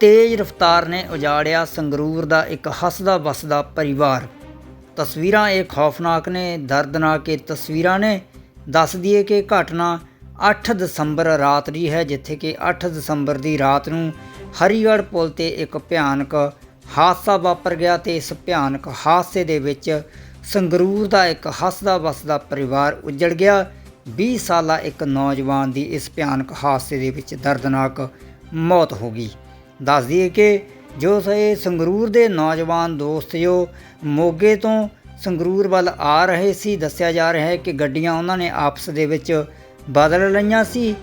ਤੇਜ਼ ਰਫ਼ਤਾਰ ਨੇ ਉਜਾੜਿਆ ਸੰਗਰੂਰ ਦਾ ਇੱਕ ਹੱਸਦਾ ਵਸਦਾ ਪਰਿਵਾਰ। ਤਸਵੀਰਾਂ ਇਹ ਖੌਫਨਾਕ ਨੇ, ਦਰਦਨਾਕ ਇਹ ਤਸਵੀਰਾਂ ਨੇ। ਦੱਸ ਦਈਏ ਕਿ ਘਟਨਾ 8 ਦਸੰਬਰ ਰਾਤ ਦੀ ਹੈ, ਜਿੱਥੇ ਕਿ 8 ਦਸੰਬਰ ਦੀ ਰਾਤ ਨੂੰ ਹਰੀਗੜ੍ਹ ਪੁਲ ਤੇ ਇੱਕ ਭਿਆਨਕ ਹਾਦਸਾ ਵਾਪਰ ਗਿਆ ਤੇ ਇਸ ਭਿਆਨਕ ਹਾਦਸੇ ਦੇ ਵਿੱਚ ਸੰਗਰੂਰ ਦਾ ਇੱਕ ਹੱਸਦਾ ਵਸਦਾ ਪਰਿਵਾਰ ਉੱਜੜ ਗਿਆ। 20 ਸਾਲਾ ਇੱਕ ਨੌਜਵਾਨ ਦੀ ਇਸ ਭਿਆਨਕ ਹਾਦਸੇ ਦੇ ਵਿੱਚ ਦਰਦਨਾਕ ਮੌਤ ਹੋ ਗਈ। ਦੱਸ ਦਈਏ ਕਿ ਜੋ ਇਹ ਸੰਗਰੂਰ ਦੇ ਨੌਜਵਾਨ ਦੋਸਤ ਜੋ ਮੋਗੇ ਤੋਂ ਸੰਗਰੂਰ ਵੱਲ ਆ ਰਹੇ ਸੀ, ਦੱਸਿਆ ਜਾ ਰਿਹਾ ਹੈ ਕਿ ਗੱਡੀਆਂ ਉਹਨਾਂ ਨੇ ਆਪਸ ਦੇ ਵਿੱਚ ਬਦਲ ਲਈਆਂ ਸੀ।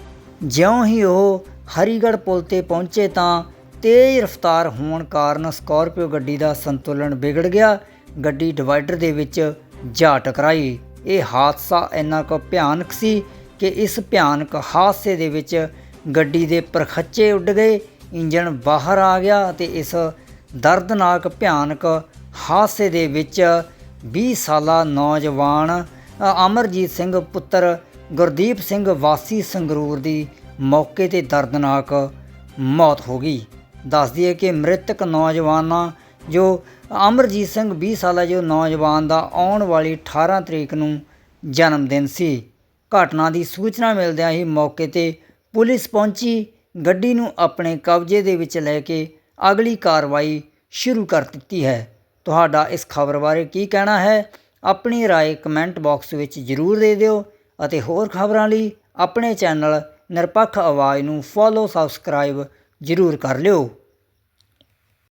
ਜਿਉਂ ਹੀ ਉਹ ਹਰੀਗੜ੍ਹ ਪੁਲ ਤੇ ਪਹੁੰਚੇ ਤਾਂ ਤੇਜ਼ ਰਫ਼ਤਾਰ ਹੋਣ ਕਾਰਨ ਸਕਾਰਪੀਓ ਗੱਡੀ ਦਾ ਸੰਤੁਲਨ ਵਿਗੜ ਗਿਆ। ਗੱਡੀ ਡਿਵਾਈਡਰ ਦੇ ਵਿੱਚ ਜਾ ਟਕਰਾਈ। ਇਹ ਹਾਦਸਾ ਇੰਨਾ ਕੁ ਭਿਆਨਕ ਸੀ ਕਿ ਇਸ ਭਿਆਨਕ ਹਾਦਸੇ ਦੇ ਵਿੱਚ ਗੱਡੀ ਦੇ ਪਰਖੱਚੇ ਉੱਡ ਗਏ। ਇੰਜਣ ਬਾਹਰ ਆ ਗਿਆ ਅਤੇ ਇਸ ਦਰਦਨਾਕ ਭਿਆਨਕ ਹਾਦਸੇ ਦੇ ਵਿੱਚ 20 ਸਾਲਾ ਨੌਜਵਾਨ ਅਮਰਜੀਤ ਸਿੰਘ ਪੁੱਤਰ ਗੁਰਦੀਪ ਸਿੰਘ ਵਾਸੀ ਸੰਗਰੂਰ ਦੀ ਮੌਕੇ ਤੇ ਦਰਦਨਾਕ ਮੌਤ ਹੋ ਗਈ। ਦੱਸ ਦਈਏ ਕਿ ਮ੍ਰਿਤਕ ਨੌਜਵਾਨਾਂ ਜੋ ਅਮਰਜੀਤ ਸਿੰਘ 20 ਸਾਲਾ ਜੋ ਨੌਜਵਾਨ ਦਾ ਆਉਣ ਵਾਲੀ 18 ਤਰੀਕ ਨੂੰ ਜਨਮ ਦਿਨ ਸੀ। ਘਟਨਾ ਦੀ ਸੂਚਨਾ ਮਿਲਦਿਆਂ ਹੀ ਮੌਕੇ ਤੇ ਪੁਲਿਸ ਪਹੁੰਚੀ ਗੱਡੀ ਨੂੰ ਆਪਣੇ ਕਬਜ਼ੇ ਦੇ ਵਿੱਚ ਲੈ ਕੇ ਅਗਲੀ ਕਾਰਵਾਈ ਸ਼ੁਰੂ ਕਰ ਦਿੱਤੀ ਹੈ ਤੁਹਾਡਾ ਇਸ ਖਬਰ ਬਾਰੇ ਕੀ ਕਹਿਣਾ ਹੈ ਆਪਣੀ رائے ਕਮੈਂਟ ਬਾਕਸ ਵਿੱਚ ਜ਼ਰੂਰ ਦੇ ਦਿਓ ਅਤੇ ਹੋਰ ਖਬਰਾਂ ਲਈ ਆਪਣੇ ਚੈਨਲ ਨਿਰਪੱਖ ਆਵਾਜ਼ ਨੂੰ ਫੋਲੋ ਸਬਸਕ੍ਰਾਈਬ ਜ਼ਰੂਰ ਕਰ ਲਿਓ